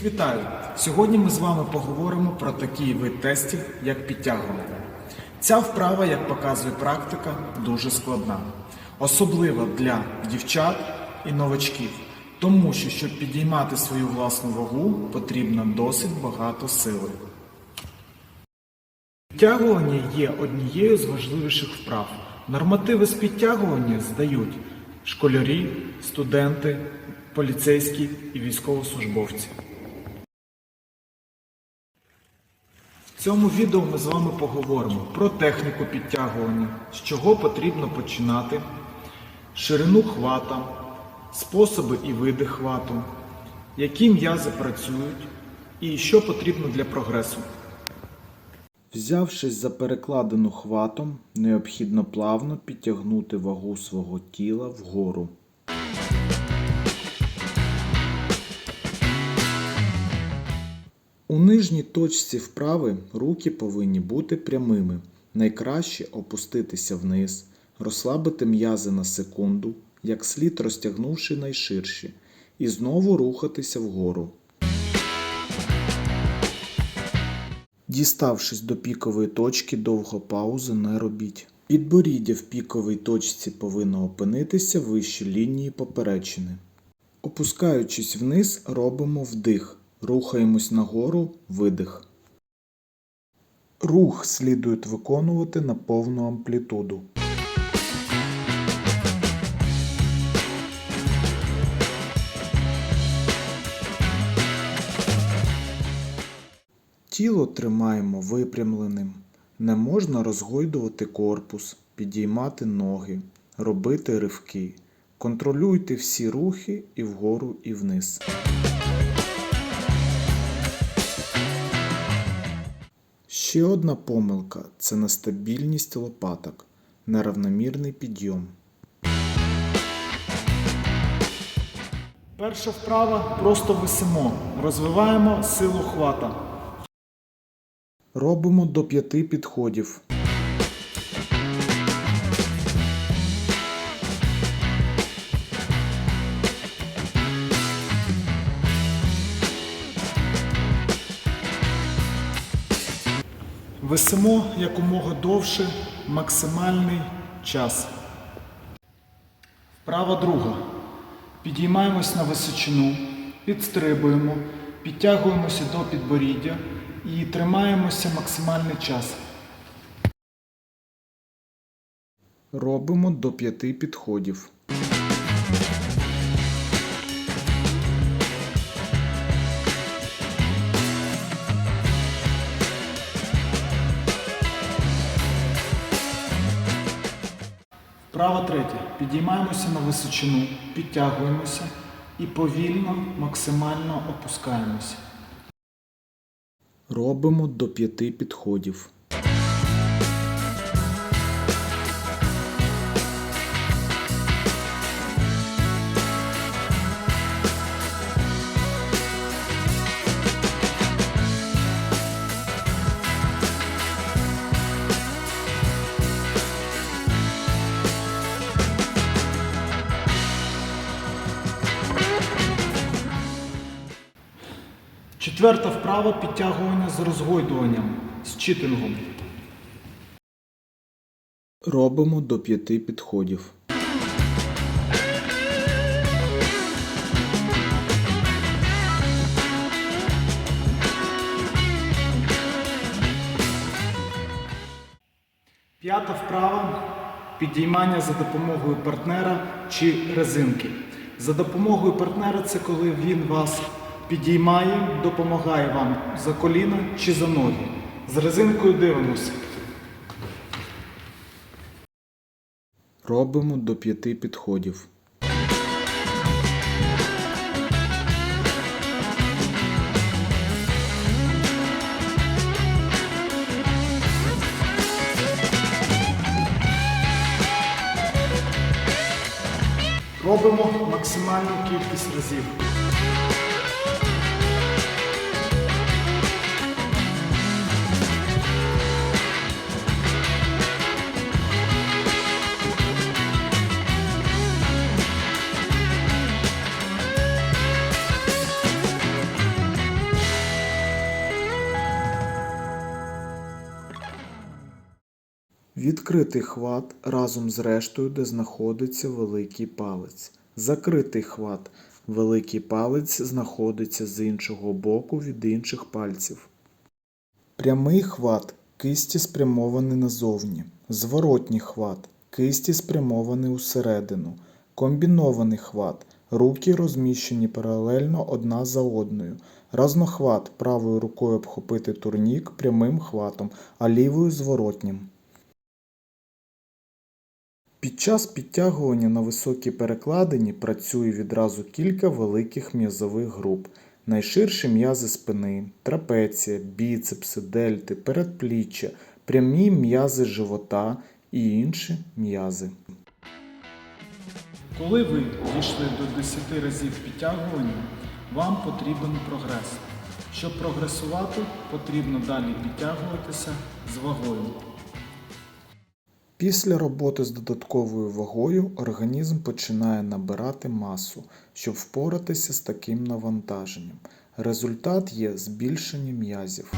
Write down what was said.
Всіх вітаю! Сьогодні ми з вами поговоримо про такий вид тестів, як підтягування. Ця вправа, як показує практика, дуже складна, особливо для дівчат і новачків, тому що щоб підіймати свою власну вагу, потрібно досить багато сили. Підтягування є однією з важливіших вправ. Нормативи з підтягування здають школярі, студенти, поліцейські і військовослужбовці. В цьому відео ми з вами поговоримо про техніку підтягування, з чого потрібно починати, ширину хвата, способи і види хвату, які м'язи працюють і що потрібно для прогресу. Взявшись за перекладину хватом, необхідно плавно підтягнути вагу свого тіла вгору. У нижній точці вправи руки повинні бути прямими. Найкраще опуститися вниз, розслабити м'язи на секунду, як слід розтягнувши найширші, і знову рухатися вгору. Діставшись до пікової точки, довго паузи не робіть. Підборіддя в піковій точці повинно опинитися вище лінії поперечини. Опускаючись вниз, робимо вдих. Рухаємось нагору, видих. Рух слідує виконувати на повну амплітуду. Тіло тримаємо випрямленим. Не можна розгойдувати корпус, підіймати ноги, робити ривки. Контролюйте всі рухи і вгору, і вниз. Ще одна помилка це нестабільність лопаток, неравномірний підйом. Перша вправа просто висимо. Розвиваємо силу хвата. Робимо до п'яти підходів. Висимо якомога довше максимальний час. Вправа друга. Підіймаємось на височину, підстрибуємо, підтягуємося до підборіддя і тримаємося максимальний час. Робимо до п'яти підходів. Вправа третя. Підіймаємося на височину, підтягуємося і повільно, максимально опускаємося. Робимо до п'яти підходів. Четверта вправа підтягування з розгойдуванням, з читингом. Робимо до п'яти підходів. П'ята вправа підіймання за допомогою партнера чи резинки. За допомогою партнера це коли він вас підіймає, допомагає вам за коліна чи за ноги. З резинкою дивимося. Робимо до п'яти підходів. Робимо максимальну кількість разів. Відкритий хват разом з рештою, де знаходиться великий палець. Закритий хват. Великий палець знаходиться з іншого боку від інших пальців. Прямий хват кисті спрямований назовні. Зворотній хват кисті спрямований усередину. Комбінований хват руки розміщені паралельно одна за одною. Разнохват правою рукою обхопити турнік прямим хватом, а лівою зворотнім. Під час підтягування на високій перекладині працює відразу кілька великих м'язових груп. Найширші м'язи спини, трапеція, біцепси, дельти, передпліччя, прямі м'язи живота і інші м'язи. Коли ви дійшли до 10 разів підтягування, вам потрібен прогрес. Щоб прогресувати, потрібно далі підтягуватися з вагою. Після роботи з додатковою вагою організм починає набирати масу, щоб впоратися з таким навантаженням. Результат є збільшення м'язів.